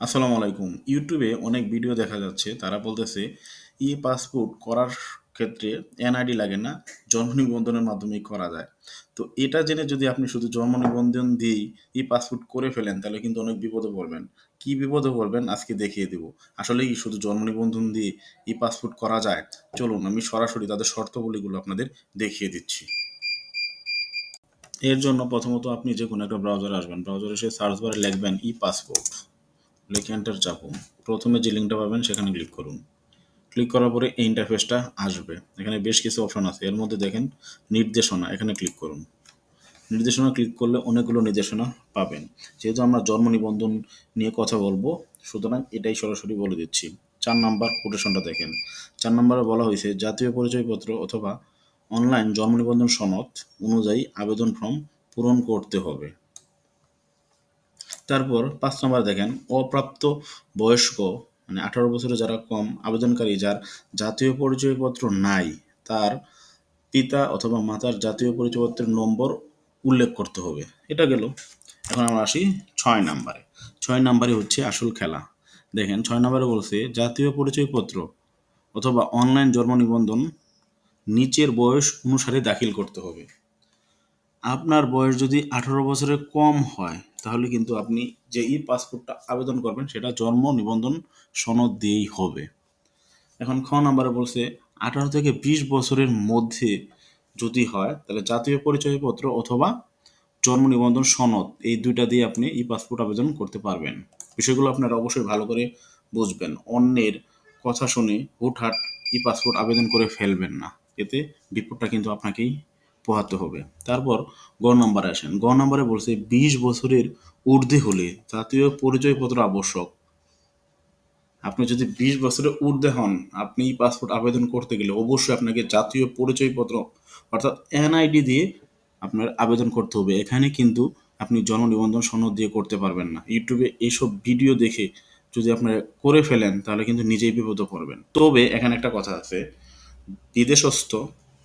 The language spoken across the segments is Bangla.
আসসালামু আলাইকুম। ইউটিউবে অনেক ভিডিও দেখা যাচ্ছে, তারা বলতেছে, ই পাসপোর্ট করার ক্ষেত্রে এনআইডি লাগে না, জন্ম নিবন্ধনের মাধ্যমেই করা যায়। তো এটা জেনে যদি আপনি শুধু জন্ম নিবন্ধন দিয়েই ই পাসপোর্ট করে ফেলেন, তাহলে কিন্তু অনেক বিপদে পড়বেন। কি বিপদে পড়বেন আজকে দেখিয়ে দেব। আসলে কি শুধু জন্ম নিবন্ধন দিয়ে ই পাসপোর্ট করা যায়? চলুন, আমি সরাসরি তাদের শর্তাবলীগুলো আপনাদের দেখিয়ে দিচ্ছি। এর জন্য প্রথমত আপনি যে কোনো একটা ব্রাউজারে আসবেন। ব্রাউজারে এসে সার্চ বারে লিখবেন ই পাসপোর্ট। লিখে এন্টার চাপুন প্রথমে যে লিঙ্কটা পাবেন সেখানে ক্লিক করুন। ক্লিক করার পরে এই ইন্টারফেসটা আসবে। এখানে বেশ কিছু অপশন আছে। এর মধ্যে দেখেন নির্দেশনা, এখানে ক্লিক করুন। নির্দেশনা ক্লিক করলে অনেকগুলো নির্দেশনা পাবেন। যেহেতু আমরা জন্ম নিবন্ধন নিয়ে কথা বলব, সুতরাং এটাই সরাসরি বলে দিচ্ছি। চার নাম্বার কোটেশনটা দেখেন। চার নাম্বারে বলা হয়েছে, জাতীয় পরিচয়পত্র অথবা অনলাইন জন্ম নিবন্ধন সনদ অনুযায়ী আবেদন ফর্ম পূরণ করতে হবে। তারপর পাঁচ নম্বর দেখেন, অপ্রাপ্ত বয়স্ক মানে আঠারো বছরের যারা কম, আবেদনকারী যার জাতীয় পরিচয়পত্র নাই, তার পিতা অথবা মাতার জাতীয় পরিচয়পত্রের নম্বর উল্লেখ করতে হবে। এটা গেল। এখন আমরা আসি ছয় নাম্বারে। ছয় নাম্বারে হচ্ছে আসল খেলা। দেখেন, ছয় নম্বরে বলছে, জাতীয় পরিচয়পত্র অথবা অনলাইন জন্ম নিবন্ধন নিচের বয়স অনুসারে দাখিল করতে হবে। আপনার বয়স যদি আঠারো বছরের কম হয়, তাহলে কিন্তু আপনি যে ই পাসপোর্টটা আবেদন করবেন, সেটা জন্ম নিবন্ধন সনদ দিয়েই হবে। এখন খ নাম্বারে বলছে, আঠারো থেকে বিশ বছরের মধ্যে যদি হয়, তাহলে জাতীয় পরিচয়পত্র অথবা জন্ম নিবন্ধন সনদ, এই দুইটা দিয়ে আপনি ই পাসপোর্ট আবেদন করতে পারবেন। বিষয়গুলো আপনারা অবশ্যই ভালো করে বুঝবেন। অন্যের কথা শুনে হুটহাট ই পাসপোর্ট আবেদন করে ফেলবেন না। এতে বিপদটা কিন্তু আপনাকেই পোহাতে হবে। তারপর গ নম্বরে আসেন। গ নম্বরে বলছে, বিশ বছরের ঊর্ধ্বে হলে জাতীয় পরিচয়পত্র আবশ্যক। আপনি যদি বিশ বছরের ঊর্ধ্বে হন, আপনি পাসপোর্ট আবেদন করতে গেলে অবশ্যই আপনাকে জাতীয় পরিচয়পত্র, অর্থাৎ এনআইডি দিয়ে আপনার আবেদন করতে হবে। এখানে কিন্তু আপনি জন্ম নিবন্ধন সনদ দিয়ে করতে পারবেন না। ইউটিউবে এইসব ভিডিও দেখে যদি আপনারা করে ফেলেন, তাহলে কিন্তু নিজেই বিপদে পড়বেন। তবে এখানে একটা কথা আছে, বিদেশস্থ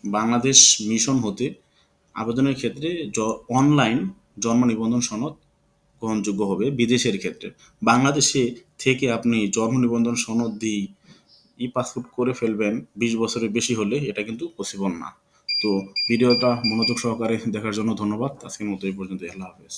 বাংলাদেশ মিশন হতে আবেদনের ক্ষেত্রে অনলাইন জন্ম নিবন্ধন সনদ গ্রহণযোগ্য হবে বিদেশের ক্ষেত্রে। বাংলাদেশে থেকে আপনি জন্ম নিবন্ধন সনদ দিয়ে ই পাসপোর্ট করে ফেলবেন, বিশ বছরের বেশি হলে এটা কিন্তু পসিবল না। তো ভিডিওটা মনোযোগ সহকারে দেখার জন্য ধন্যবাদ। আজকের মতো এই পর্যন্ত আল্লাহ হাফেজ।